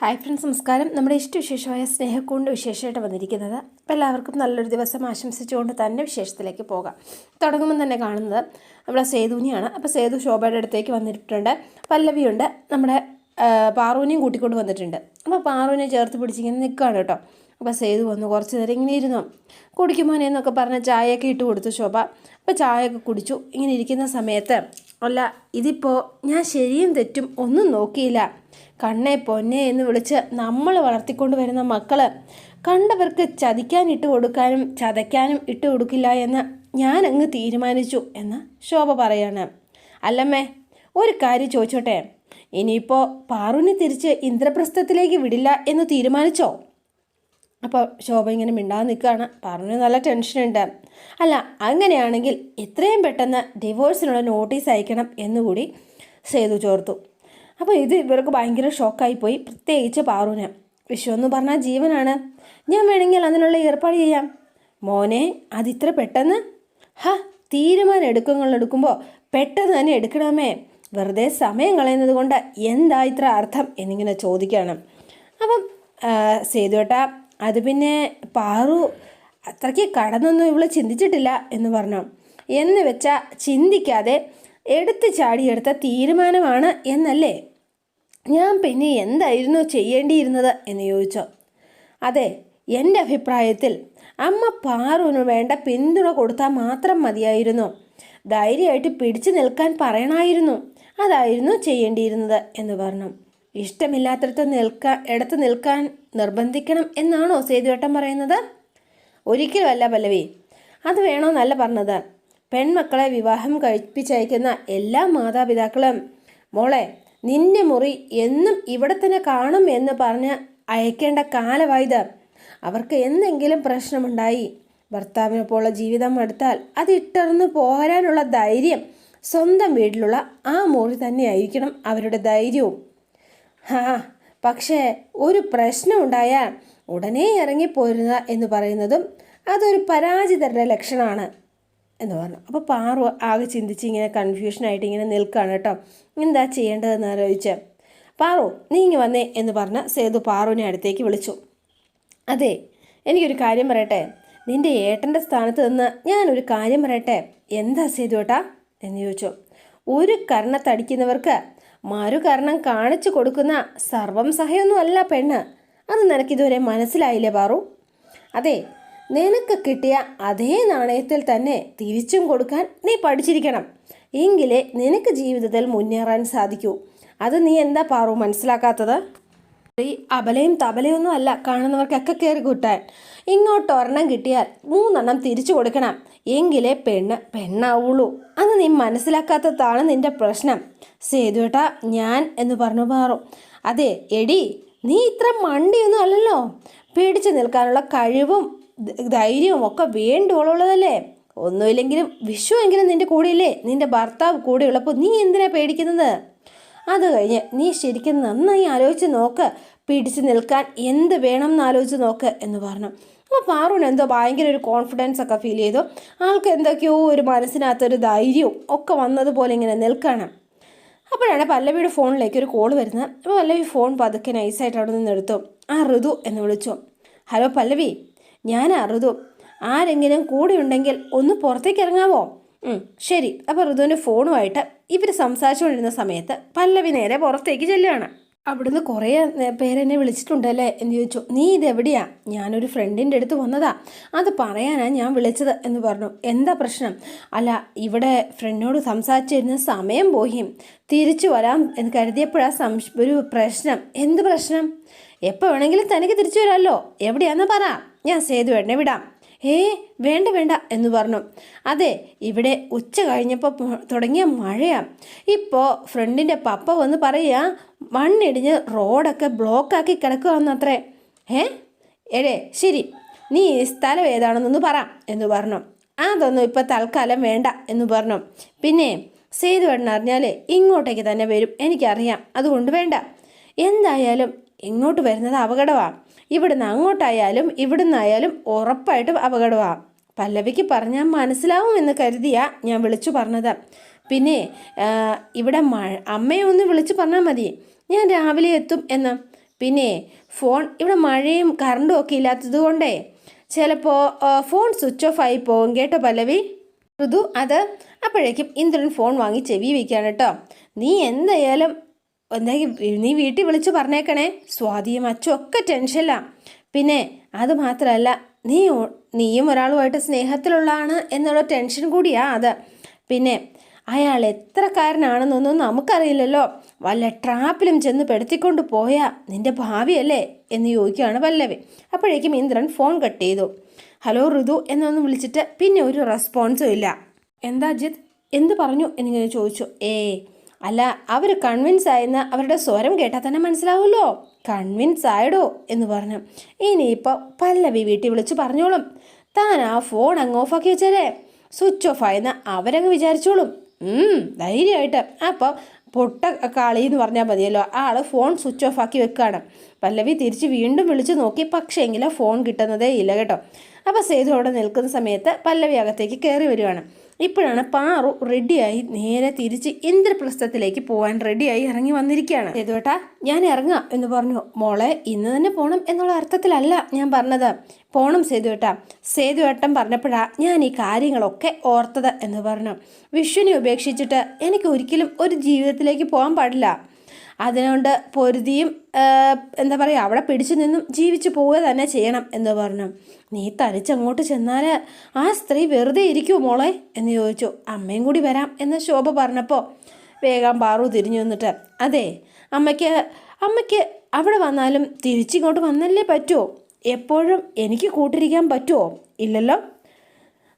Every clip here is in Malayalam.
ഹായ് ഫ്രണ്ട്സ് നമസ്കാരം. നമ്മുടെ ഇഷ്ടവിശേഷമായ സ്നേഹക്കൊണ്ട് വിശേഷമായിട്ട് വന്നിരിക്കുന്നത് അപ്പോൾ എല്ലാവർക്കും നല്ലൊരു ദിവസം ആശംസിച്ചുകൊണ്ട് തന്നെ വിശേഷത്തിലേക്ക് പോകാം. തുടങ്ങുമ്പോൾ തന്നെ കാണുന്നത് നമ്മുടെ സേതുവിനെയാണ്. അപ്പോൾ സേതു ശോഭയുടെ അടുത്തേക്ക് വന്നിട്ടുണ്ട്. പല്ലവിയുണ്ട്. നമ്മുടെ പാറുവിനെയും കൂട്ടിക്കൊണ്ട് വന്നിട്ടുണ്ട്. അപ്പോൾ പാറുവിനെ ചേർത്ത് പിടിച്ചിങ്ങനെ നിൽക്കുകയാണ് കേട്ടോ. അപ്പോൾ സേതു വന്ന് കുറച്ച് നേരം ഇങ്ങനെ ഇരുന്നു. കുടിക്കുമോനെ എന്നൊക്കെ പറഞ്ഞ് ചായയൊക്കെ ഇട്ട് കൊടുത്തു ശോഭ. അപ്പോൾ ചായയൊക്കെ കുടിച്ചു. ഇങ്ങനെ ഇരിക്കുന്ന സമയത്ത് അല്ല ഇതിപ്പോൾ ഞാൻ ശരിയും തെറ്റും ഒന്നും നോക്കിയില്ല. കണ്ണേ പൊന്നെ എന്ന് വിളിച്ച് നമ്മൾ വളർത്തിക്കൊണ്ട് വരുന്ന മക്കൾ കണ്ടവർക്ക് ചതിക്കാൻ ഇട്ട് കൊടുക്കാനും ചതയ്ക്കാനും ഇട്ട് കൊടുക്കില്ല എന്ന് ഞാൻ അങ്ങ് തീരുമാനിച്ചു എന്ന് ശോഭ പറയാണ്. അല്ലമ്മേ ഒരു കാര്യം ചോദിച്ചോട്ടെ? ഇനിയിപ്പോൾ പാറുവിനെ തിരിച്ച് ഇന്ദ്രപ്രസ്ഥത്തിലേക്ക് വിടില്ല എന്ന് തീരുമാനിച്ചോ? അപ്പോൾ ശോഭ ഇങ്ങനെ മിണ്ടാതെ നിൽക്കുകയാണ്. പാറുവിന് നല്ല ടെൻഷനുണ്ട് അല്ല അങ്ങനെയാണെങ്കിൽ എത്രയും പെട്ടെന്ന് ഡിവോഴ്സിനുള്ള നോട്ടീസ് അയക്കണം എന്നുകൂടി സേതു ചോർത്തു. അപ്പോൾ ഇത് ഇവർക്ക് ഭയങ്കര ഷോക്കായിപ്പോയി പ്രത്യേകിച്ച് പാറുവിന്. വിഷു എന്ന് പറഞ്ഞാൽ ജീവനാണ്. ഞാൻ വേണമെങ്കിൽ അതിനുള്ള ഏർപ്പാട് ചെയ്യാം. മോനെ അതിത്ര പെട്ടെന്ന്? ഹ തീരുമാനം എടുക്കുങ്ങൾ എടുക്കുമ്പോൾ പെട്ടെന്ന് തന്നെ എടുക്കണമേ. വെറുതെ സമയം കളയുന്നത് കൊണ്ട് എന്താ ഇത്ര അർത്ഥം എന്നിങ്ങനെ ചോദിക്കുകയാണ് അപ്പം സേതുവേട്ട അത് പിന്നെ പാറു അത്രയ്ക്ക് കടന്നൊന്നും ഇവൾ ചിന്തിച്ചിട്ടില്ല എന്ന് പറഞ്ഞു. എന്ന് വെച്ചാൽ ചിന്തിക്കാതെ എടുത്ത് ചാടിയെടുത്ത തീരുമാനമാണ് എന്നല്ലേ? ഞാൻ പിന്നെ എന്തായിരുന്നു ചെയ്യേണ്ടിയിരുന്നത് എന്ന് ചോദിച്ചു? അതെ എന്റെ അഭിപ്രായത്തിൽ അമ്മ പാറുവിന് വേണ്ട പിന്തുണ കൊടുത്താൽ മാത്രം മതിയായിരുന്നു. ധൈര്യമായിട്ട് പിടിച്ചു നിൽക്കാൻ പറയണമായിരുന്നു. അതായിരുന്നു ചെയ്യേണ്ടിയിരുന്നത് എന്ന് പറഞ്ഞു. ഇഷ്ടമില്ലാത്തടത്ത് നിൽക്കാൻ ഇടത്ത് നിൽക്കാൻ നിർബന്ധിക്കണം എന്നാണോ സേതുവേട്ടൻ പറയുന്നത്? ഒരിക്കലുമല്ല പല്ലവി. അത് വേണോന്നല്ല പറഞ്ഞത്. പെൺമക്കളെ വിവാഹം കഴിപ്പിച്ചയക്കുന്ന എല്ലാ മാതാപിതാക്കളും മോളെ നിന്റെ മുറി എന്നും ഇവിടെ തന്നെ കാണും എന്ന് പറഞ്ഞ് അയക്കേണ്ട കാലമായത്. അവർക്ക് എന്തെങ്കിലും പ്രശ്നമുണ്ടായി. ഭർത്താവിനൊപ്പമുള്ള ജീവിതം എടുത്താൽ അത് ഇട്ടർന്ന് പോരാനുള്ള ധൈര്യം സ്വന്തം വീട്ടിലുള്ള ആ മുറി തന്നെയായിരിക്കണം അവരുടെ ധൈര്യവും. ഹാ പക്ഷേ ഒരു പ്രശ്നം ഉണ്ടായാൽ ഉടനെ ഇറങ്ങിപ്പോരുക എന്ന് പറയുന്നതും അതൊരു പരാജിതരുടെ ലക്ഷണമാണ്. എന്ന് പറഞ്ഞു. അപ്പോൾ പാറു ആകെ ചിന്തിച്ച് ഇങ്ങനെ കൺഫ്യൂഷനായിട്ട് ഇങ്ങനെ നിൽക്കുകയാണ് കേട്ടോ. എന്താ ചെയ്യേണ്ടതെന്ന് ആലോചിച്ച്. പാറു നീ ഇങ്ങ് വന്നേ എന്ന് പറഞ്ഞ സേതു പാറുവിനെ അടുത്തേക്ക് വിളിച്ചു. അതെ എനിക്കൊരു കാര്യം പറയട്ടെ? നിന്റെ ഏട്ടന്റെ സ്ഥാനത്ത് നിന്ന് ഞാനൊരു കാര്യം പറയട്ടെ? എന്താ സേതു ഏട്ടാ? എന്ന് ചോദിച്ചു. ഒരു കർണത്തടിക്കുന്നവർക്ക് മറുകർണം കാണിച്ചു കൊടുക്കുന്ന സർവം സഹയൊന്നും അല്ല പെണ്ണ്. അത് നിനക്കിതുവരെ മനസ്സിലായില്ലേ പാറു? അതെ നിനക്ക് കിട്ടിയ അതേ നാണയത്തിൽ തന്നെ തിരിച്ചും കൊടുക്കാൻ നീ പഠിച്ചിരിക്കണം. എങ്കിലേ നിനക്ക് ജീവിതത്തിൽ മുന്നേറാൻ സാധിക്കൂ. അത് നീ എന്താ പാറു മനസ്സിലാക്കാത്തത്? ഈ അബലയും തബലയൊന്നും അല്ല കാണുന്നവർക്കൊക്കെ കയറി കൂട്ടാൻ. ഇങ്ങോട്ട് ഒരെണ്ണം കിട്ടിയാൽ മൂന്നെണ്ണം തിരിച്ചു കൊടുക്കണം. എങ്കിലേ പെണ്ണ് പെണ്ണാവുള്ളൂ. അത് നീ മനസ്സിലാക്കാത്തതാണ് നിന്റെ പ്രശ്നം. സേതുവേട്ടാ ഞാൻ എന്ന് പറഞ്ഞു പാറു. അതെ എടി നീ ഇത്ര മണ്ടിയൊന്നും അല്ലല്ലോ. പേടിച്ചു നിൽക്കാനുള്ള കഴിവും ധൈര്യവും ഒക്കെ വേണ്ടുള്ളതല്ലേ ഒന്നുമില്ലെങ്കിലും വിഷുവെങ്കിലും നിന്റെ കൂടെയില്ലേ? നിന്റെ ഭർത്താവ് കൂടെയുള്ളപ്പോൾ നീ എന്തിനാ പേടിക്കുന്നത്? അത് കഴിഞ്ഞ് നീ ശരിക്കും നന്നായി ആലോചിച്ച് നോക്ക്. പിടിച്ചു നിൽക്കാൻ എന്ത് വേണം എന്ന് ആലോചിച്ച് നോക്ക് എന്ന് പറഞ്ഞു. അപ്പോൾ പാറൂൺ എന്തോ ഭയങ്കര ഒരു കോൺഫിഡൻസ് ഒക്കെ ഫീൽ ചെയ്തു. ആൾക്ക് എന്തൊക്കെയോ ഒരു മനസ്സിനകത്തൊരു ധൈര്യവും ഒക്കെ വന്നതുപോലെ ഇങ്ങനെ നിൽക്കണം. അപ്പോഴാണ് പല്ലവിയുടെ ഫോണിലേക്ക് ഒരു കോൾ വരുന്നത്. അപ്പോൾ പല്ലവി ഫോൺ പതുക്കെ നൈസായിട്ട് അവിടെ നിന്ന് എടുത്തു. ആ ഋതു എന്ന് വിളിച്ചു. ഹലോ പല്ലവി. ഞാനാ ഋതു ആരെങ്കിലും കൂടെ ഉണ്ടെങ്കിൽ ഒന്ന് പുറത്തേക്ക് ഇറങ്ങാവോ? ശരി. അപ്പോൾ ഋതുവിന്റെ ഫോണുമായിട്ട് ഇവർ സംസാരിച്ചുകൊണ്ടിരുന്ന സമയത്ത് പല്ലവി നേരെ പുറത്തേക്ക് ചെല്ലുകയാണ്. അവിടുന്ന് കുറേ പേരെന്നെ വിളിച്ചിട്ടുണ്ടല്ലേ എന്ന് ചോദിച്ചു. നീ ഇതെവിടെയാ? ഞാനൊരു ഫ്രണ്ടിന്റെ അടുത്ത് വന്നതാ. അത് പറയാനാണ് ഞാൻ വിളിച്ചത് എന്ന് പറഞ്ഞു. എന്താ പ്രശ്നം? അല്ല ഇവിടെ ഫ്രണ്ടിനോട് സംസാരിച്ചിരുന്ന സമയം പോയി. തിരിച്ചു വരാം എന്ന് കരുതിയപ്പോഴാ സംശ ഒരു പ്രശ്നം. എന്ത് പ്രശ്നം? എപ്പോൾ വേണമെങ്കിലും തനിക്ക് തിരിച്ചു വരാമല്ലോ എവിടെയാന്ന് പറ. ഞാൻ സേതു എണ്ണ വിടാം. ഏ വേണ്ട വേണ്ട എന്ന് പറഞ്ഞു. അതെ ഇവിടെ ഉച്ച കഴിഞ്ഞപ്പോൾ തുടങ്ങിയ മഴയാ. ഇപ്പോൾ ഫ്രണ്ടിന്റെ പപ്പ വന്ന് പറയുക മണ്ണിടിഞ്ഞ് റോഡൊക്കെ ബ്ലോക്കാക്കി കിടക്കുകയെന്നത്രേ ഏ എടേ ശരി നീ ഈ സ്ഥലം ഏതാണെന്നൊന്ന് പറ എന്ന് പറഞ്ഞു. അതൊന്നും ഇപ്പോൾ തൽക്കാലം വേണ്ട എന്ന് പറഞ്ഞു. പിന്നെ സേതു എണ്ണ അറിഞ്ഞാലേ ഇങ്ങോട്ടേക്ക് തന്നെ വരും എനിക്കറിയാം അതുകൊണ്ട് വേണ്ട. എന്തായാലും ഇങ്ങോട്ട് വരുന്നത് അപകടമാണ് ഇവിടുന്ന് അങ്ങോട്ടായാലും ഇവിടുന്നായാലും ഉറപ്പായിട്ടും അപകടമാണ് പല്ലവിക്ക് പറഞ്ഞാൽ മനസ്സിലാവും എന്ന് കരുതിയാ ഞാൻ വിളിച്ചു പറഞ്ഞത്. പിന്നെ ഇവിടെ മഴ അമ്മയെ ഒന്ന് വിളിച്ചു പറഞ്ഞാൽ മതി. ഞാൻ രാവിലെ എത്തും എന്ന്. പിന്നെ ഫോൺ ഇവിടെ മഴയും കറണ്ടും ഒക്കെ ഇല്ലാത്തത് കൊണ്ടേ. ചിലപ്പോൾ ഫോൺ സ്വിച്ച് ഓഫ് ആയി പോകും കേട്ടോ പല്ലവി. ഋതു അത് അപ്പോഴേക്കും ഇന്ദ്രൻ ഫോൺ വാങ്ങി ചെവി വയ്ക്കുകയാണ് കേട്ടോ. നീ എന്തായാലും എന്തായാലും നീ വീട്ടിൽ വിളിച്ച് പറഞ്ഞേക്കണേ? സ്വാതിയും അച്ഛനും ഒക്കെ ടെൻഷനിലാണ് പിന്നെ അത് മാത്രമല്ല നീ നീയും ഒരാളുമായിട്ട് സ്നേഹത്തിലുള്ളതാണ് എന്നുള്ള ടെൻഷൻ കൂടിയാ അത്. പിന്നെ അയാൾ എത്രക്കാരനാണെന്നൊന്നും നമുക്കറിയില്ലല്ലോ. വല്ല ട്രാപ്പിലും ചെന്ന് പെടുത്തിക്കൊണ്ട് പോയാ നിന്റെ ഭാവിയല്ലേ എന്ന് ചോദിക്കുകയാണ് പല്ലവി അപ്പോഴേക്കും ഇന്ദ്രൻ ഫോൺ കട്ട് ചെയ്തു. ഹലോ ഋതു എന്നൊന്നും വിളിച്ചിട്ട് പിന്നെ ഒരു റെസ്പോൺസും ഇല്ല. എന്താ അജിത്? എന്ത് പറഞ്ഞു? എന്നിങ്ങനെ ചോദിച്ചു. ഏ അല്ല അവർ കൺവിൻസ് ആയെന്ന് അവരുടെ സ്വരം കേട്ടാൽ തന്നെ മനസ്സിലാവുമല്ലോ. കൺവിൻസ് ആയടോ എന്ന് പറഞ്ഞു. ഇനിയിപ്പോൾ പല്ലവി വീട്ടിൽ വിളിച്ച് പറഞ്ഞോളും. താൻ ആ ഫോൺ അങ്ങ് ഓഫാക്കി വെച്ചാലേ സ്വിച്ച് ഓഫ് ആയെന്ന് അവരങ്ങ് വിചാരിച്ചോളും. ധൈര്യമായിട്ട്. അപ്പോൾ പൊട്ട കാളി എന്ന് പറഞ്ഞാൽ മതിയല്ലോ. ആൾ ഫോൺ സ്വിച്ച് ഓഫ് ആക്കി വെക്കുകയാണ് പല്ലവി തിരിച്ച് വീണ്ടും വിളിച്ച് നോക്കി. പക്ഷേ എങ്കിലും ഫോൺ കിട്ടുന്നതേ ഇല്ല കേട്ടോ. അപ്പോൾ സേതു അവിടെ നിൽക്കുന്ന സമയത്ത് പല്ലവി അകത്തേക്ക് കയറി വരികയാണ്. ഇപ്പോഴാണ് പാറു റെഡിയായി നേരെ തിരിച്ച് ഇന്ദ്രപ്രസ്ഥത്തിലേക്ക് പോകാൻ റെഡിയായി ഇറങ്ങി വന്നിരിക്കുകയാണ്. സേതുവേട്ടാ ഞാൻ ഇറങ്ങാം എന്ന് പറഞ്ഞു. മോളെ ഇന്ന് തന്നെ പോകണം എന്നുള്ള അർത്ഥത്തിലല്ല ഞാൻ പറഞ്ഞത്. പോണം സേതുവേട്ടാ സേതുവേട്ടൻ പറഞ്ഞപ്പോഴാ ഞാൻ ഈ കാര്യങ്ങളൊക്കെ ഓർത്തത് എന്ന് പറഞ്ഞു. വിഷുവിനെ ഉപേക്ഷിച്ചിട്ട് എനിക്ക് ഒരിക്കലും ഒരു ജീവിതത്തിലേക്ക് പോകാൻ പാടില്ല. അതിനുകൊണ്ട് പൊരുതിയും എന്താ പറയുക അവിടെ പിടിച്ചു നിന്നും ജീവിച്ചു പോവുക തന്നെ ചെയ്യണം എന്ന് പറഞ്ഞു. നീ തനിച്ചങ്ങോട്ട് ചെന്നാൽ ആ സ്ത്രീ വെറുതെ ഇരിക്കുമോ മോളെ? എന്ന് ചോദിച്ചു. അമ്മയും കൂടി വരാം എന്ന് ശോഭ പറഞ്ഞപ്പോൾ വേഗം പാറു തിരിഞ്ഞു നിന്നിട്ട് അതെ അമ്മയ്ക്ക് അമ്മയ്ക്ക് അവിടെ വന്നാലും തിരിച്ചിങ്ങോട്ട് വന്നല്ലേ പറ്റുമോ എപ്പോഴും എനിക്ക് കൂട്ടിരിക്കാൻ പറ്റുമോ ഇല്ലല്ലോ?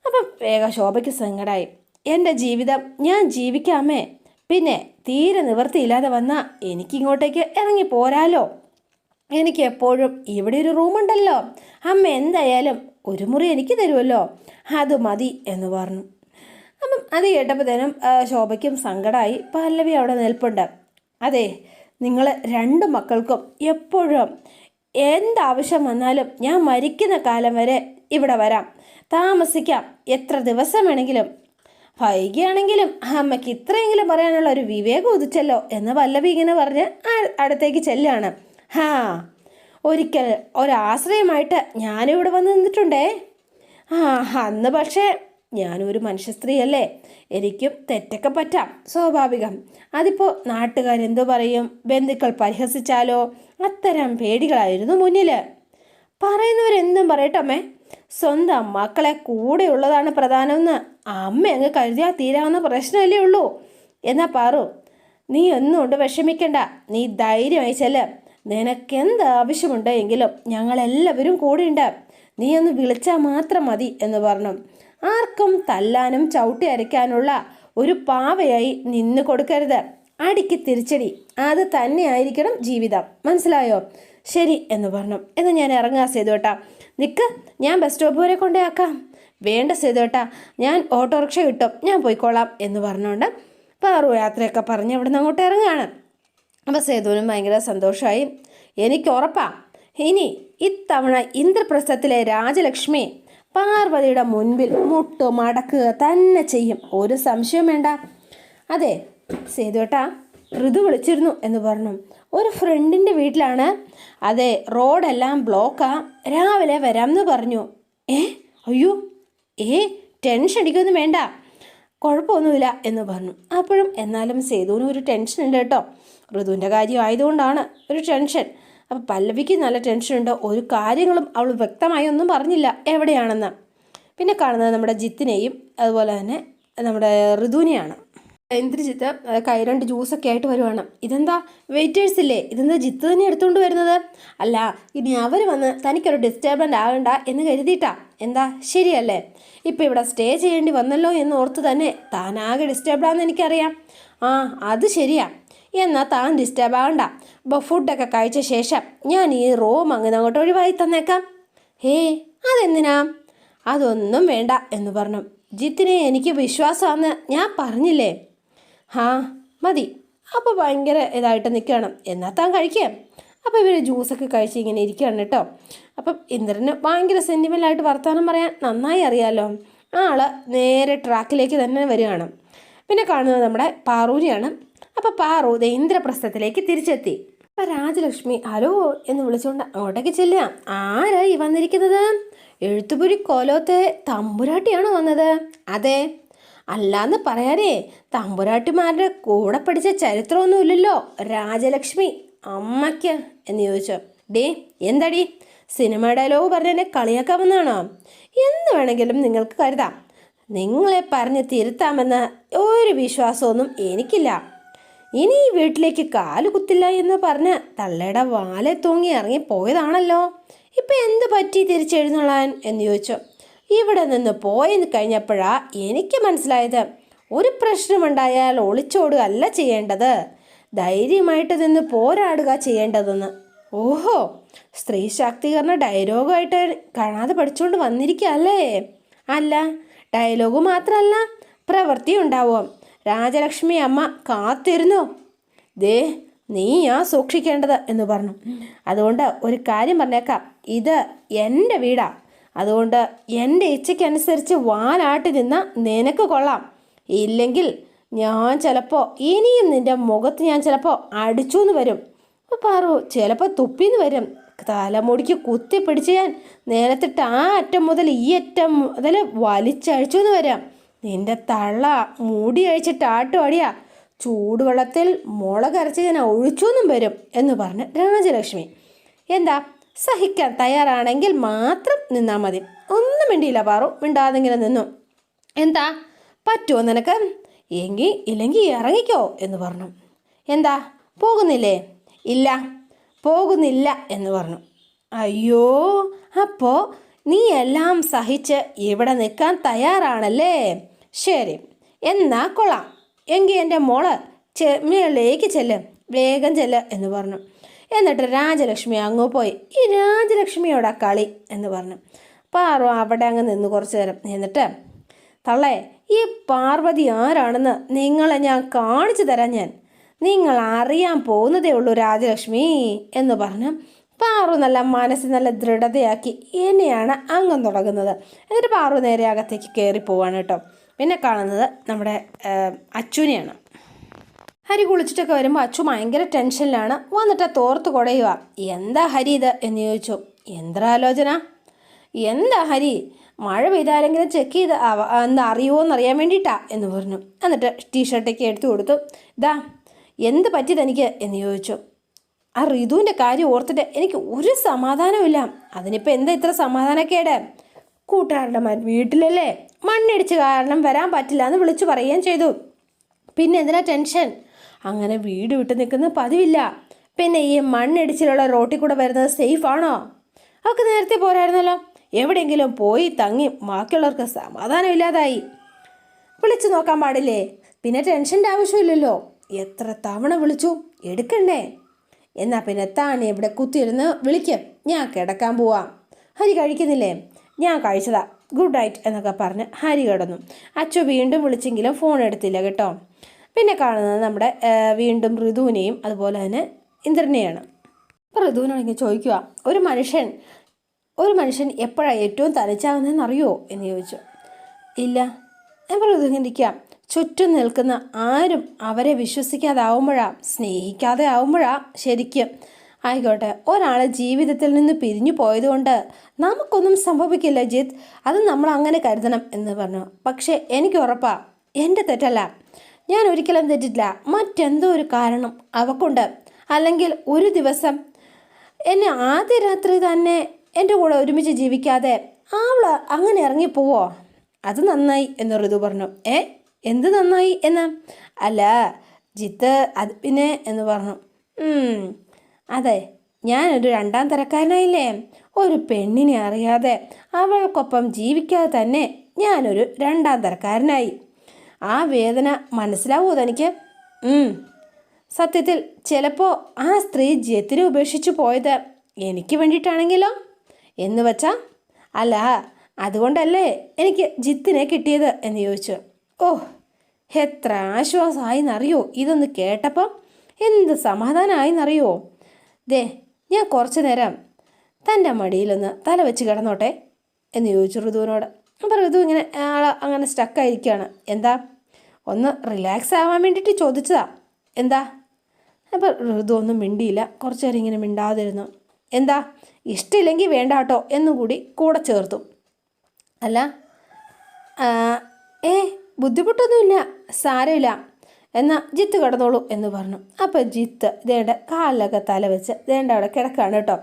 അപ്പം വേഗം ശോഭയ്ക്ക് സങ്കടമായി എന്റെ ജീവിതം ഞാൻ ജീവിക്കാമേ പിന്നെ തീരെ നിവൃത്തിയില്ലാതെ വന്നാൽ എനിക്കിങ്ങോട്ടേക്ക് ഇറങ്ങി പോരാലോ. എനിക്ക് എപ്പോഴും ഇവിടെ ഒരു റൂമുണ്ടല്ലോ അമ്മ എന്തായാലും ഒരു മുറി എനിക്ക് തരുമല്ലോ അത് മതി എന്ന് പറഞ്ഞു. അപ്പം അത് കേട്ടപ്പോഴത്തേനും ശോഭയ്ക്കും സങ്കടമായി പല്ലവി അവിടെ നിൽപ്പുണ്ട്. അതെ നിങ്ങൾ രണ്ട് മക്കൾക്കും എപ്പോഴും എന്താവശ്യം വന്നാലും ഞാൻ മരിക്കുന്ന കാലം വരെ ഇവിടെ വരാം. താമസിക്കാം. എത്ര ദിവസം വേണമെങ്കിലും വൈകിയാണെങ്കിലും അമ്മയ്ക്ക് ഇത്രയെങ്കിലും പറയാനുള്ള ഒരു വിവേകം ഉദിച്ചല്ലോ എന്ന് പല്ലവി ഇങ്ങനെ പറഞ്ഞ് അടുത്തേക്ക് ചെല്ലാണ് ഹാ ഒരിക്കൽ ഒരാശ്രയമായിട്ട് ഞാനിവിടെ വന്ന് നിന്നിട്ടുണ്ടേ. ആ അന്ന് പക്ഷേ ഞാനൊരു മനുഷ്യ സ്ത്രീയല്ലേ എനിക്കും തെറ്റൊക്കെ പറ്റാം സ്വാഭാവികം. അതിപ്പോൾ നാട്ടുകാരെന്തു പറയും? ബന്ധുക്കൾ പരിഹസിച്ചാലോ? അത്തരം പേടികളായിരുന്നു മുന്നിൽ പറയുന്നവരെന്തും പറയട്ടമ്മേ. സ്വന്തം മക്കളെ കൂടെയുള്ളതാണ് പ്രധാനമെന്ന് അമ്മ അങ്ങ് കരുതിയാൽ തീരാവുന്ന പ്രശ്നമല്ലേ ഉള്ളൂ. എന്നാ പാറു നീ ഒന്നുകൊണ്ട് വിഷമിക്കണ്ട. നീ ധൈര്യമായി ചെല്ല. നിനക്കെന്ത് ആവശ്യമുണ്ട് എങ്കിലും ഞങ്ങളെല്ലാവരും കൂടെയുണ്ട്. നീ ഒന്ന് വിളിച്ചാൽ മാത്രം മതി എന്ന് പറഞ്ഞു. ആർക്കും തല്ലാനും ചവിട്ടി അരയ്ക്കാനുള്ള ഒരു പാവയായി നിന്ന് കൊടുക്കരുത്. അടിക്ക് തിരിച്ചടി. അത് തന്നെയായിരിക്കണം ജീവിതം. മനസ്സിലായോ? ശരി എന്ന് പറഞ്ഞു. എന്ന് ഞാൻ ഇറങ്ങാം സേതുവേട്ടാ. നിക്ക് ഞാൻ ബസ് സ്റ്റോപ്പ് വരെ കൊണ്ടേയാക്കാം വേണ്ട സേതുവേട്ടാ ഞാൻ ഓട്ടോറിക്ഷ കിട്ടും ഞാൻ പോയിക്കോളാം എന്ന് പറഞ്ഞുകൊണ്ട് പാറു യാത്രയൊക്കെ പറഞ്ഞ് അവിടെ നിന്ന് അങ്ങോട്ട് ഇറങ്ങുകയാണ്. അപ്പോൾ സേതുവിനും ഭയങ്കര സന്തോഷമായി. എനിക്ക് ഉറപ്പാ ഇനി ഇത്തവണ ഇന്ദ്രപ്രസ്ഥത്തിലെ രാജലക്ഷ്മി പാർവതിയുടെ മുൻപിൽ മുട്ടു മടക്കുക തന്നെ ചെയ്യും. ഒരു സംശയം വേണ്ട. അതെ സേതുവേട്ടാ ഋതു വിളിച്ചിരുന്നു എന്ന് പറഞ്ഞു. ഒരു ഫ്രണ്ടിന്റെ വീട്ടിലാണ്. അതെ റോഡെല്ലാം ബ്ലോക്കാ. രാവിലെ വരാമെന്ന് പറഞ്ഞു. ഏ അയ്യോ ഏ ടെൻഷൻ അടിക്കൊന്നും വേണ്ട. കുഴപ്പമൊന്നുമില്ല എന്ന് പറഞ്ഞു. അപ്പോഴും എന്നാലും സേതുവിന് ഒരു ടെൻഷൻ ഉണ്ട് കേട്ടോ. ഋതുവിന്റെ കാര്യം ആയതുകൊണ്ടാണ് ഒരു ടെൻഷൻ അപ്പം പല്ലവിക്ക് നല്ല ടെൻഷനുണ്ട് ഒരു കാര്യങ്ങളും അവൾ വ്യക്തമായി ഒന്നും പറഞ്ഞില്ല എവിടെയാണെന്ന്. പിന്നെ കാണുന്നത് നമ്മുടെ ജിത്തിനെയും അതുപോലെ തന്നെ നമ്മുടെ ഋതുവിനെയാണ്. ഇന്ദ്രജിത്ത് കൈ കൈരണ്ട് ജ്യൂസൊക്കെ ആയിട്ട് വരുവാണ്. ഇതെന്താ? വെയിറ്റേഴ്സ് ഇല്ലേ? ഇതെന്താ ജിത്ത് തന്നെ എടുത്തുകൊണ്ട് വരുന്നത്? അല്ല ഇനി അവർ വന്ന് തനിക്കൊരു ഡിസ്റ്റർബന്റ് ആകണ്ട എന്ന് കരുതിയിട്ടാ. എന്താ? ശരിയല്ലേ? ഇപ്പം ഇവിടെ സ്റ്റേ ചെയ്യേണ്ടി വന്നല്ലോ എന്ന് ഓർത്ത് തന്നെ താനാകെ ഡിസ്റ്റർബ്ഡാന്ന് എനിക്കറിയാം. ആ അത് ശരിയാ. എന്നാൽ താൻ ഡിസ്റ്റർബ് ആവണ്ട. ഇപ്പോൾ ഫുഡൊക്കെ കഴിച്ച ശേഷം ഞാൻ ഈ റൂം അങ്ങനെ അങ്ങോട്ട് ഒഴിവായി തന്നേക്കാം. ഹേ അതെന്തിനാ? അതൊന്നും വേണ്ട എന്ന് പറഞ്ഞു. ജിത്തിനെ എനിക്ക് വിശ്വാസമാണെന്ന് ഞാൻ പറഞ്ഞില്ലേ? ഹാ മതി. അപ്പോൾ ഭയങ്കര ഇതായിട്ട് നിൽക്കണം എന്നാൽ താൻ കഴിക്കാം? അപ്പോൾ ഇവർ ജ്യൂസൊക്കെ കഴിച്ച് ഇങ്ങനെ ഇരിക്കുകയാണ് കേട്ടോ. അപ്പം ഇന്ദ്രന് ഭയങ്കര സെന്റിമെന്റായിട്ട് വർത്തമാനം പറയാൻ നന്നായി അറിയാമല്ലോ ആൾ നേരെ ട്രാക്കിലേക്ക് തന്നെ വരികയാണ്. പിന്നെ കാണുന്നത് നമ്മുടെ പാറൂരിയാണ്. അപ്പോൾ പാറു ദേന്ദ്രപ്രസ്ഥത്തിലേക്ക് തിരിച്ചെത്തി. അപ്പം രാജലക്ഷ്മി ഹലോ എന്ന് വിളിച്ചുകൊണ്ട് അങ്ങോട്ടേക്ക് ചെല്ലുക. ആരായി വന്നിരിക്കുന്നത്? എഴുത്തുപുരി കോലോത്തെ തമ്പുരാട്ടിയാണോ വന്നത്? അതെ അല്ലാന്ന് പറയാനേ തമ്പുരാട്ടിമാരുടെ കൂടെ പഠിച്ച ചരിത്രമൊന്നുമില്ലല്ലോ. രാജലക്ഷ്മി അമ്മയ്ക്ക് എന്ന് ചോദിച്ചു. ഡേ എന്തടി? സിനിമ ഡയലോഗ് പറഞ്ഞ് എന്നെ കളിയാക്കാമെന്നാണോ? എന്ന് വേണമെങ്കിലും നിങ്ങൾക്ക് കരുതാം. നിങ്ങളെ പറഞ്ഞ് തിരുത്താമെന്ന ഒരു വിശ്വാസമൊന്നും എനിക്കില്ല. ഇനി ഈ വീട്ടിലേക്ക് കാൽ കുത്തില്ല എന്ന് പറഞ്ഞ് തള്ളയുടെ വാലെ തൂങ്ങി ഇറങ്ങി പോയതാണല്ലോ ഇപ്പം എന്ത് പറ്റി തിരിച്ചെഴുന്നള്ളാൻ? എന്ന് ചോദിച്ചു. ഇവിടെ നിന്ന് പോയെന്ന് കഴിഞ്ഞപ്പോഴാ എനിക്ക് മനസ്സിലായത്. ഒരു പ്രശ്നമുണ്ടായാൽ ഒളിച്ചോടുക അല്ല ചെയ്യേണ്ടത്. ധൈര്യമായിട്ട് നിന്ന് പോരാടുക ചെയ്യേണ്ടതെന്ന്. ഓഹോ സ്ത്രീ ശാക്തീകരണ ഡയലോഗായിട്ട് കാണാതെ പഠിച്ചുകൊണ്ട് വന്നിരിക്കുകയല്ലേ? അല്ല ഡയലോഗ് മാത്രമല്ല പ്രവൃത്തി ഉണ്ടാവും. രാജലക്ഷ്മി അമ്മ കാത്തിരുന്നു. ദേ നീയാ സൂക്ഷിക്കേണ്ടത് എന്ന് പറഞ്ഞു. അതുകൊണ്ട് ഒരു കാര്യം പറഞ്ഞേക്കാം. ഇത് എന്റെ വീടാ. അതുകൊണ്ട് എന്റെ ഇച്ഛയ്ക്കനുസരിച്ച് വാലാട്ടി നിന്ന നിനക്ക് കൊള്ളാം. ഇല്ലെങ്കിൽ ഞാൻ ചിലപ്പോൾ ഇനിയും നിന്റെ മുഖത്ത് ഞാൻ ചിലപ്പോൾ അടിച്ചു എന്ന് വരും പാറു ചിലപ്പോൾ തുപ്പിന്ന് വരും. തലമുടിക്ക് കുത്തി പിടിച്ച് ഞാൻ നേരത്തിട്ട് ആ അറ്റം മുതൽ ഈ അറ്റം മുതൽ വലിച്ചഴിച്ചു എന്ന് വരാം. നിന്റെ തള്ള മുടി അഴിച്ചിട്ട് ആട്ടുപാടിയാ ചൂടുവെള്ളത്തിൽ മുളകരച്ച് ഞാൻ ഒഴിച്ചു എന്നും വരും എന്ന് പറഞ്ഞ് രാജലക്ഷ്മി. എന്താ? സഹിക്കാൻ തയ്യാറാണെങ്കിൽ മാത്രം നിന്നാൽ മതി. ഒന്നും മിണ്ടിയില്ല പാറു. മിണ്ടാതിങ്ങനെ നിന്നു? എന്താ? പറ്റുമോ നിനക്ക്? എങ്കിൽ ഇല്ലെങ്കിൽ ഇറങ്ങിക്കോ എന്ന് പറഞ്ഞു. എന്താ? പോകുന്നില്ലേ? ഇല്ല. പോകുന്നില്ല എന്ന് പറഞ്ഞു. അയ്യോ അപ്പോൾ നീ എല്ലാം സഹിച്ച് ഇവിടെ നിൽക്കാൻ തയ്യാറാണല്ലേ? ശരി എന്നാ കൊള്ളാം. എങ്കിൽ എന്റെ മോൾ ചെമ്മയിലേക്ക് ചെല്ല്. വേഗം ചെല്ല് എന്ന് പറഞ്ഞു. എന്നിട്ട് രാജലക്ഷ്മി അങ്ങ് പോയി. ഈ രാജലക്ഷ്മിയോടാ കളി എന്ന് പറഞ്ഞു. പാറു അവിടെ അങ്ങ് നിന്ന് കുറച്ച് നേരം. എന്നിട്ട് തള്ളേ ഈ പാർവതി ആരാണെന്ന് നിങ്ങളെ ഞാൻ കാണിച്ചു തരാം ഞാൻ. നിങ്ങൾ അറിയാൻ പോകുന്നതേ ഉള്ളൂ രാജലക്ഷ്മി എന്ന് പറഞ്ഞു പാറു നല്ല മനസ്സ് നല്ല ദൃഢതയാക്കി എന്നെയാണ് അങ്ങ് തുടങ്ങുന്നത്. എന്നിട്ട് പാറു നേരെ അകത്തേക്ക് കയറി പോവാണ് കേട്ടോ. പിന്നെ കാണുന്നത് നമ്മുടെ അച്ചുവിനെയാണ് ഹരി കുളിച്ചിട്ടൊക്കെ വരുമ്പോൾ അച്ചു ഭയങ്കര ടെൻഷനിലാണ്. വന്നിട്ട് തോർത്ത് കുടയുക എന്താ ഹരി ഇത്? എന്ന് ചോദിച്ചു. യന്ത്രാലോചന എന്താ ഹരി? മഴ പെയ്താലെങ്കിലും ചെക്ക് ചെയ്ത് എന്താ അറിയുമോ എന്നറിയാൻ വേണ്ടിയിട്ടാ എന്ന് പറഞ്ഞു. എന്നിട്ട് ടീഷർട്ടൊക്കെ എടുത്തു കൊടുത്തു. ഇതാ എന്ത് പറ്റി തനിക്ക് എന്ന് ചോദിച്ചു. ആ ഋതുവിന്റെ കാര്യം ഓർത്തിട്ട് എനിക്ക് ഒരു സമാധാനമില്ല അതിനിപ്പോൾ എന്താ ഇത്ര സമാധാനക്കേട്? കൂട്ടുകാരുടെ വീട്ടിലല്ലേ? മണ്ണിടിച്ച് കാരണം വരാൻ പറ്റില്ല എന്ന് വിളിച്ചു പറയുകയും ചെയ്തു. പിന്നെ എന്തിനാ ടെൻഷൻ? അങ്ങനെ വീട് വിട്ട് നിൽക്കുന്ന പതിവില്ല. പിന്നെ ഈ മണ്ണിടിച്ചിലുള്ള റോട്ടിൽ കൂടെ വരുന്നത് സേഫ് ആണോ? അവൾക്ക് നേരത്തെ പോരായിരുന്നല്ലോ. എവിടെയെങ്കിലും പോയി തങ്ങി ബാക്കിയുള്ളവർക്ക് സമാധാനമില്ലാതായി വിളിച്ചു നോക്കാൻ പാടില്ലേ? പിന്നെ ടെൻഷന്റെ ആവശ്യമില്ലല്ലോ. എത്ര തവണ വിളിച്ചു? എടുക്കണ്ടേ? എന്നാൽ പിന്നെ താൻ ഇവിടെ കുത്തിയിരുന്ന് വിളിക്കും. ഞാൻ കിടക്കാൻ പോവാം. ഹരി കഴിക്കുന്നില്ലേ? ഞാൻ കഴിച്ചതാ. ഗുഡ് നൈറ്റ് എന്നൊക്കെ പറഞ്ഞ് ഹരി കിടന്നു. അച്ചു വീണ്ടും വിളിച്ചെങ്കിലും ഫോൺ എടുത്തില്ല കേട്ടോ. പിന്നെ കാണുന്നത് നമ്മുടെ വീണ്ടും ഋതുവിനെയും അതുപോലെ തന്നെ ഇന്ദ്രനെയാണ്. അപ്പോൾ ഋതുവിനാണെങ്കിൽ ചോദിക്കുക ഒരു മനുഷ്യൻ ഒരു മനുഷ്യൻ എപ്പോഴാണ് ഏറ്റവും തലച്ചാവുന്നതെന്ന് അറിയുമോ എന്ന് ചോദിച്ചു. ഇല്ല. അപ്പോൾ ഋതുവിനിരിക്കുക ചുറ്റും നിൽക്കുന്ന ആരും അവരെ വിശ്വസിക്കാതാവുമ്പോഴാ സ്നേഹിക്കാതെ ആവുമ്പോഴാ ശരിക്കും ആയിക്കോട്ടെ ഒരാളെ ജീവിതത്തിൽ നിന്ന് പിരിഞ്ഞു പോയതുകൊണ്ട് നമുക്കൊന്നും സംഭവിക്കില്ല ജിത്ത് അത് നമ്മൾ അങ്ങനെ കരുതണം എന്ന് പറഞ്ഞു. പക്ഷേ എനിക്ക് ഉറപ്പാ എന്റെ തെറ്റല്ല. ഞാൻ ഒരിക്കലും തെറ്റില്ല മറ്റെന്തോ ഒരു കാരണം അവക്കുണ്ട്. അല്ലെങ്കിൽ ഒരു ദിവസം എന്നെ ആദ്യ രാത്രി തന്നെ എന്റെ കൂടെ ഒരുമിച്ച് ജീവിക്കാതെ അവൾ അങ്ങനെ ഇറങ്ങിപ്പോവോ? അത് നന്നായി എന്ന് ഋതു പറഞ്ഞു. ഏ? എന്ത് നന്നായി എന്ന്? അല്ല ജിത്ത് അത് പിന്നെ എന്ന് പറഞ്ഞു. അതെ ഞാനൊരു രണ്ടാം തരക്കാരനായില്ലേ? ഒരു പെണ്ണിനെ അറിയാതെ അവൾക്കൊപ്പം ജീവിക്കാതെ തന്നെ ഞാനൊരു രണ്ടാം തരക്കാരനായി. ആ വേദന മനസ്സിലാവുമോ തനിക്ക്? സത്യത്തിൽ ചിലപ്പോൾ ആ സ്ത്രീ ജത്തിനെ ഉപേക്ഷിച്ചു പോയത് എനിക്ക് വേണ്ടിയിട്ടാണെങ്കിലോ? എന്ന് വച്ചാ അല്ല അതുകൊണ്ടല്ലേ എനിക്ക് ജിത്തിനെ കിട്ടിയത് എന്ന് ചോദിച്ചു. ഓ എത്ര ആശ്വാസമായി എന്നറിയോ ഇതൊന്ന് കേട്ടപ്പം? എന്ത് സമാധാനമായി എന്നറിയോ ദേ ഞാൻ കുറച്ചു നേരം തന്റെ മടിയിലൊന്ന് തല വെച്ച് കിടന്നോട്ടെ എന്ന് ചോദിച്ചു ഋതുവിനോട്. അപ്പോൾ ഋതു ഇങ്ങനെ ആൾ അങ്ങനെ സ്റ്റക്കായിരിക്കുകയാണ് എന്താ? ഒന്ന് റിലാക്സ് ആവാൻ വേണ്ടിയിട്ട് ചോദിച്ചതാ. എന്താ? അപ്പോൾ ഋതു ഒന്നും മിണ്ടിയില്ല. കുറച്ച് നേരം ഇങ്ങനെ മിണ്ടാതിരുന്നു. എന്താ? ഇഷ്ടമില്ലെങ്കിൽ വേണ്ട കേട്ടോ എന്നും കൂടി ചേർത്തു. അല്ല ഏ ബുദ്ധിമുട്ടൊന്നുമില്ല. സാരമില്ല. എന്നാൽ ജിത്ത് കിടന്നോളൂ. എന്ന് പറഞ്ഞു. അപ്പോൾ ജിത്ത് ദേണ്ട കാലിലൊക്കെ തല വെച്ച് ദേണ്ട അവിടെ കിടക്കാണ് കേട്ടോ.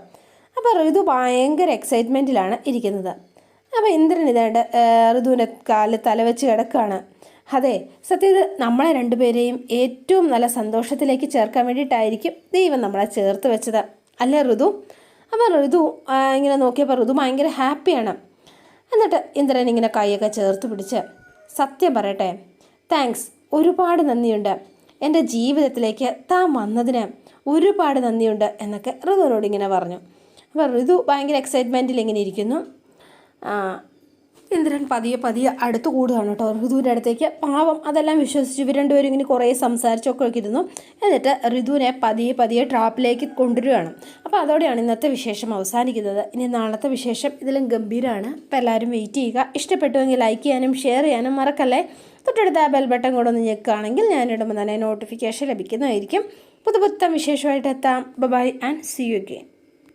അപ്പോൾ ഋതു ഭയങ്കര എക്സൈറ്റ്മെന്റിലാണ് ഇരിക്കുന്നത്. അപ്പോൾ ഇന്ദ്രൻ ഇതേണ്ട ഋതുവിന്റെ കാലിൽ തല വെച്ച് കിടക്കുകയാണ് അതെ സത്യത്തിൽ നമ്മളെ രണ്ടുപേരെയും ഏറ്റവും നല്ല സന്തോഷത്തിലേക്ക് ചേർക്കാൻ വേണ്ടിയിട്ടായിരിക്കും ദൈവം നമ്മളെ ചേർത്ത് വെച്ചത്. അല്ലേ ഋതു? അപ്പോൾ ഋതു ഇങ്ങനെ നോക്കിയപ്പോൾ ഋതു ഭയങ്കര ഹാപ്പിയാണ്. എന്നിട്ട് ഇന്ദ്രൻ ഇങ്ങനെ കൈയൊക്കെ ചേർത്ത് പിടിച്ച് സത്യം പറയട്ടെ താങ്ക്സ് ഒരുപാട് നന്ദിയുണ്ട്. എന്റെ ജീവിതത്തിലേക്ക് താൻ വന്നതിന് ഒരുപാട് നന്ദിയുണ്ട് എന്നൊക്കെ ഋതുവിനോട് ഇങ്ങനെ പറഞ്ഞു. അപ്പോൾ ഋതു ഭയങ്കര എക്സൈറ്റ്മെന്റിൽ ഇങ്ങനെ ഇരിക്കുന്നു. ഇന്ദ്രൻ പതിയെ പതിയെ അടുത്ത് കൂടുകയാണ് കേട്ടോ. ഋതുവിന്റെ അടുത്തേക്ക് പാവം അതെല്ലാം വിശ്വസിച്ച് ഇവർ രണ്ടുപേരും ഇങ്ങനെ കുറേ സംസാരിച്ചൊക്കെ ഇരുന്നു. എന്നിട്ട് ഋതുവിനെ പതിയെ പതിയെ ട്രാപ്പിലേക്ക് കൊണ്ടുവരികയാണ്. അപ്പോൾ അതോടെയാണ് ഇന്നത്തെ വിശേഷം അവസാനിക്കുന്നത്. ഇനി നാളത്തെ വിശേഷം ഇതിലും ഗംഭീരമാണ്. അപ്പോൾ എല്ലാവരും വെയിറ്റ് ചെയ്യുക. ഇഷ്ടപ്പെട്ടുവെങ്കിൽ ലൈക്ക് ചെയ്യാനും ഷെയർ ചെയ്യാനും മറക്കല്ലേ? തൊട്ടടുത്ത ആ ബെൽ ബട്ടൺ കൂടെ ഒന്ന് ഞെക്കുകയാണെങ്കിൽ ഞാനിടുമ്പോൾ തന്നെ നോട്ടിഫിക്കേഷൻ ലഭിക്കുന്നതായിരിക്കും. പുതുപുത്തം വിശേഷമായിട്ട് എത്താം. Bye and see you again